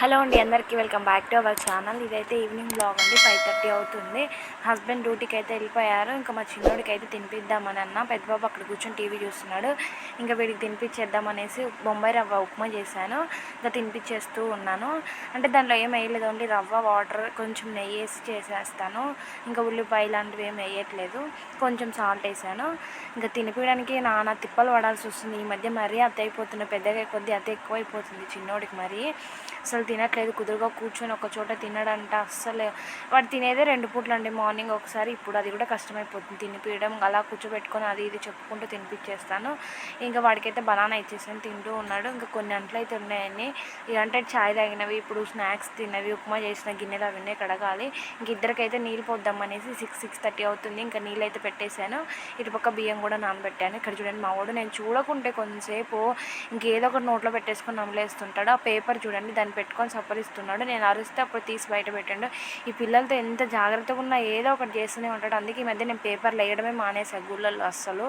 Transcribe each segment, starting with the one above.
Hello అండి అందరికీ welcome back to our channel. ఇదైతే ఈవినింగ్ బ్లాగ్ అండి ఫైవ్ థర్టీ అవుతుంది. హస్బెండ్ డ్యూటీకి అయితే వెళ్ళిపోయారు ఇంకా మా చిన్నోడికి అయితే తినిపిద్దామని అన్న. పెద్దబాబు అక్కడ కూర్చొని టీవీ చూస్తున్నాడు. ఇంకా వీడికి తినిపించేద్దామనేసి బొంబాయి రవ్వ ఉప్మా చేశాను. ఇంకా తినిపించేస్తూ ఉన్నాను. అంటే దాంట్లో ఏం వేయలేదు ఓన్లీ రవ్వ వాటర్ కొంచెం నెయ్యి వేసి చేసేస్తాను. ఇంకా ఉల్లిపాయ లాంటివి ఏం వేయట్లేదు. కొంచెం సాల్ట్ వేసాను. ఇంకా తినిపించడానికి నానా తిప్పలు పడాల్సి వస్తుంది. ఈ మధ్య మరీ అత్త అయిపోతున్న పెద్దగా కొద్దీ అత్త ఎక్కువైపోతుంది చిన్నోడికి మరీ. అసలు తినట్లేదు కుదురుగా కూర్చొని ఒక చోట తినడంట అస్సలు. వాడు తినేదే రెండు పూట్లు అండి మార్నింగ్ ఒకసారి ఇప్పుడు అది కూడా కష్టమైపోతుంది. తినిపించడం అలా కూర్చోబెట్టుకొని అది ఇది చెప్పుకుంటూ తినిపించేస్తాను. ఇంకా వాడికైతే బనానా ఇచ్చేసాను తింటూ ఉన్నాడు. ఇంకా కొన్ని అంట్లు అయితే ఉన్నాయని ఇక అంటే చాయ్ తాగినవి ఇప్పుడు స్నాక్స్ తిన్నవి ఉప్మా చేసిన గిన్నెలు అవన్నీ కడగాలి. ఇంక ఇద్దరికైతే నీళ్ళు పోద్దాం అనేసి సిక్స్ సిక్స్ థర్టీ అవుతుంది. ఇంకా నీళ్ళు అయితే పెట్టేశాను. ఇటుపక్క బియ్యం కూడా నానబెట్టాను. ఇక్కడ చూడండి మా వాడు నేను చూడకుంటే కొంతసేపు ఇంకేదో ఒకటి నోట్లో పెట్టేసుకొని నమ్మలేస్తుంటాడు ఆ పేపర్ చూడండి దాన్ని పెట్టుకొని సప్పరిస్తున్నాడు నేను అరిస్తే అప్పుడు తీసి బయట పెట్టాడు. ఈ పిల్లలతో ఎంత జాగ్రత్తగా ఉన్నా ఏదో ఒకటి చేస్తూనే ఉంటాడు. అందుకే ఈ మధ్య నేను పేపర్లు వేయడమే మానేసా గుళ్ళల్లో అస్సలు.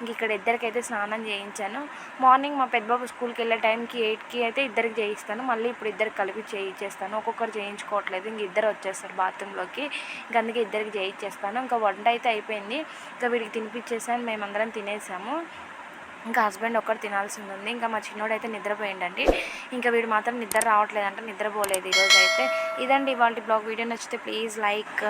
ఇంక ఇక్కడ ఇద్దరికైతే స్నానం చేయించాను. మార్నింగ్ మా పెద్దబాబు స్కూల్కి వెళ్ళే టైంకి ఎయిట్కి అయితే ఇద్దరికి చేయిస్తాను. మళ్ళీ ఇప్పుడు ఇద్దరికి కలిపి చేయించేస్తాను ఒక్కొక్కరు చేయించుకోవట్లేదు. ఇంక ఇద్దరు వచ్చేస్తారు బాత్రూంలోకి. ఇంక అందుకే ఇద్దరికి చేయించేస్తాను ఇంకా వంట అయితే అయిపోయింది. ఇంకా వీడికి తినిపించేసాను మేమందరం తినేసాము. ఇంకా హస్బెండ్ ఒక్కడు తినాల్సింది ఉంది ఇంకా మా చిన్నోడు అయితే నిద్రపోయిండండి. ఇంకా వీడు మాత్రం నిద్ర రావట్లేదంటే నిద్రపోలేదు ఈరోజు అయితే ఇదండి ఇవాళ బ్లాగ్. వీడియో నచ్చితే ప్లీజ్ లైక్